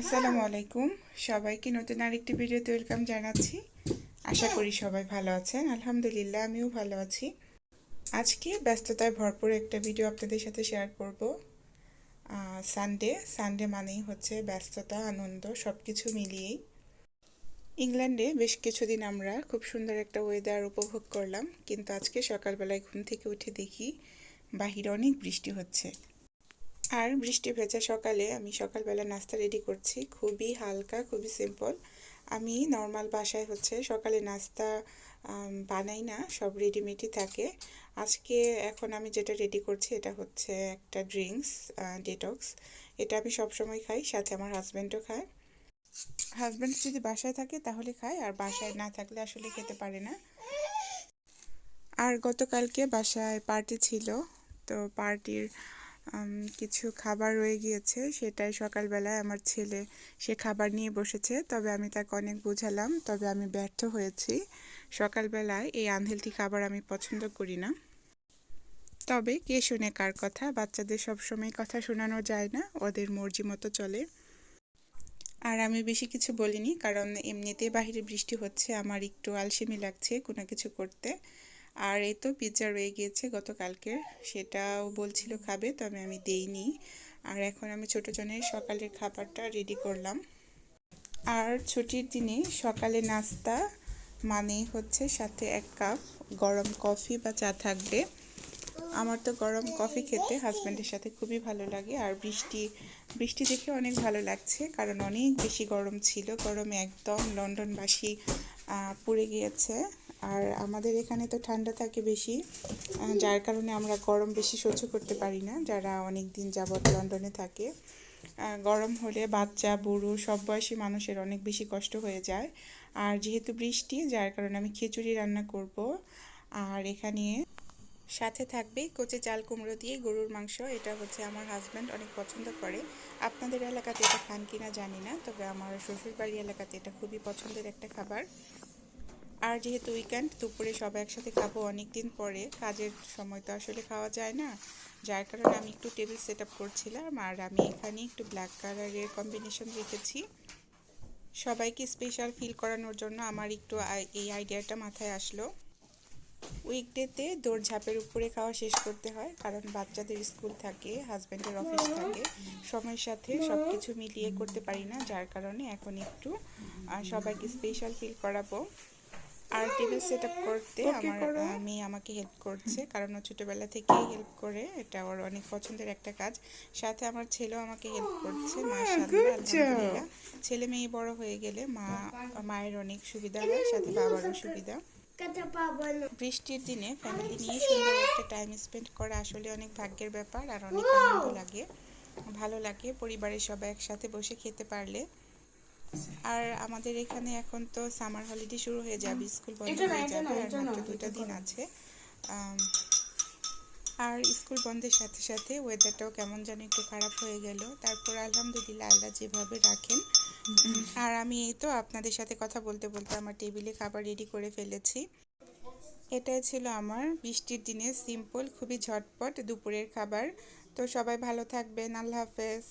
আসসালামু আলাইকুম। সবাইকে নতুন আরেকটি ভিডিওতে ওয়েলকাম জানাচ্ছি। আশা করি সবাই ভালো আছেন। আলহামদুলিল্লাহ, আমিও ভালো আছি। আজকে ব্যস্ততায় ভরপুর একটা ভিডিও আপনাদের সাথে শেয়ার করব। সানডে সানডে মানেই হচ্ছে ব্যস্ততা, আনন্দ সব কিছু মিলিয়েই। ইংল্যান্ডে বেশ কিছুদিন আমরা খুব সুন্দর একটা ওয়েদার উপভোগ করলাম। কিন্তু আজকে সকালবেলায় ঘুম থেকে উঠে দেখি বাহিরে অনেক বৃষ্টি হচ্ছে। আর বৃষ্টি ভেজা সকালে আমি সকালবেলা নাস্তা রেডি করছি। খুবই হালকা, খুবই সিম্পল আমি নর্মাল বাসায় হচ্ছে সকালে নাস্তা বানাই না, সব রেডিমেডই থাকে। আজকে এখন আমি যেটা রেডি করছি এটা হচ্ছে একটা ড্রিঙ্কস ডেটক্স এটা আমি সবসময় খাই, সাথে আমার হাজব্যান্ডও খায়। হাজব্যান্ড যদি বাসায় থাকে তাহলে খায়, আর বাসায় না থাকলে আসলে খেতে পারে না। আর গতকালকে বাসায় পার্টি ছিল, তো পার্টির কিছু খাবার রয়ে গিয়েছে। সেটাই সকালবেলায় আমার ছেলে, সে খাবার নিয়ে বসেছে। তবে আমি তাকে অনেক বোঝালাম। তবে আমি ব্যর্থ হয়েছি। সকালবেলায় এই আনহেলথি খাবার আমি পছন্দ করি না। তবে কে শুনে কার কথা? বাচ্চাদের সবসময় কথা শোনানো যায় না। ওদের মর্জি মতো চলে। আর আমি বেশি কিছু বলিনি, কারণ এমনিতে বাহিরে বৃষ্টি হচ্ছে। আমার একটু আলসেমি লাগছে কোনো কিছু করতে। আর এই তো পিৎজা রয়ে গিয়েছে গতকালকে। সেটাও বলছিল খাবে, তবে আমি দেইনি। আর এখন আমি ছোটো জনের সকালের খাবারটা রেডি করলাম। আর ছুটির দিনে সকালে নাস্তা মানেই হচ্ছে সাথে এক কাপ গরম কফি বা চা থাকবে। আমার তো গরম কফি খেতে হাজব্যান্ডের সাথে খুবই ভালো লাগে, আর বৃষ্টি বৃষ্টি দেখে অনেক ভালো লাগছে, কারণ অনেক বেশি গরম ছিল। গরমে একদম লন্ডনবাসী পুড়ে গিয়েছে। আর আমাদের এখানে তো ঠান্ডা থাকে বেশি যার কারণে আমরা গরম বেশি সহ্য করতে পারি না, যারা অনেক দিন যাবৎ লন্ডনে থাকে। গরম হলে বাচ্চা, বুড়ো সব বয়সী মানুষের অনেক বেশি কষ্ট হয়ে যায়। আর যেহেতু বৃষ্টি, যার কারণে আমি খিচুড়ি রান্না করব। আর এখানে সাথে থাকবে কচি চাল কুমড়ো দিয়ে গরুর মাংস, এটা হচ্ছে আমার হাজব্যান্ড অনেক পছন্দ করে। আপনাদের এলাকাতে এটা খান কিনা জানি না, তবে আমার শ্বশুরবাড়ি এলাকাতে এটা খুবই পছন্দের একটা খাবার। আর যেহেতু উইকেন্ড দুপুরে সবাই একসাথে খাব অনেক দিন পরে। কাজের সময় তো আসলে খাওয়া যায় না। যার কারণে আমি একটু টেবিল সেট আপ করছিলাম আর আমি এখানে একটু ব্ল্যাক কালারের কম্বিনেশন রেখেছি। সবাইকে স্পেশাল ফিল করানোর জন্য আমার একটু এই আইডিয়াটা মাথায় আসলো। উইকডেতে দৌড়ঝাঁপের উপরে খাওয়া শেষ করতে হয়, কারণ বাচ্চাদের স্কুল থাকে হাজব্যান্ডের অফিস থাকে। সময়ের সাথে সব কিছু মিলিয়ে করতে পারি না, যার কারণে এখন একটু সবাইকে স্পেশাল ফিল করাবো। আর টেবিল সেট আপ করতে আমার মেয়ে আমাকে হেল্প করছে। কারণ ও ছোটোবেলা থেকেই হেল্প করে। এটা ওর অনেক পছন্দের একটা কাজ। সাথে আমার ছেলেও আমাকে হেল্প করছে। মা আলহামদুলিল্লাহ। ছেলে মেয়ে বড় হয়ে গেলে মা মায়ের অনেক সুবিধা হয় সাথে বাবারও সুবিধা। বৃষ্টির দিনে ফ্যামিলি নিয়ে সুন্দর একটা টাইম স্পেন্ড করা আসলে অনেক ভাগ্যের ব্যাপার। আর অনেক আনন্দ লাগে। ভালো লাগে। পরিবারের সবাই একসাথে বসে খেতে পারলে। আর আমাদের এখানে এখন তো সামার হলিডে শুরু হয়ে যাবে স্কুল বন্ধ হয়ে যাবে আর মাত্র দুটা দিন আছে। আর স্কুল বন্ধের সাথে সাথে ওয়েদারটাও কেমন যেন একটু খারাপ হয়ে গেল। তারপর আলহামদুলিল্লাহ আল্লাহ যেভাবে রাখেন। আর আমি এই তো আপনাদের সাথে কথা বলতে বলতে আমার টেবিলে খাবার রেডি করে ফেলেছি। এটাই ছিল আমার বৃষ্টির দিনে সিম্পল খুবই ঝটপট দুপুরের খাবার। তো সবাই ভালো থাকবেন আল্লাহ হাফেজ।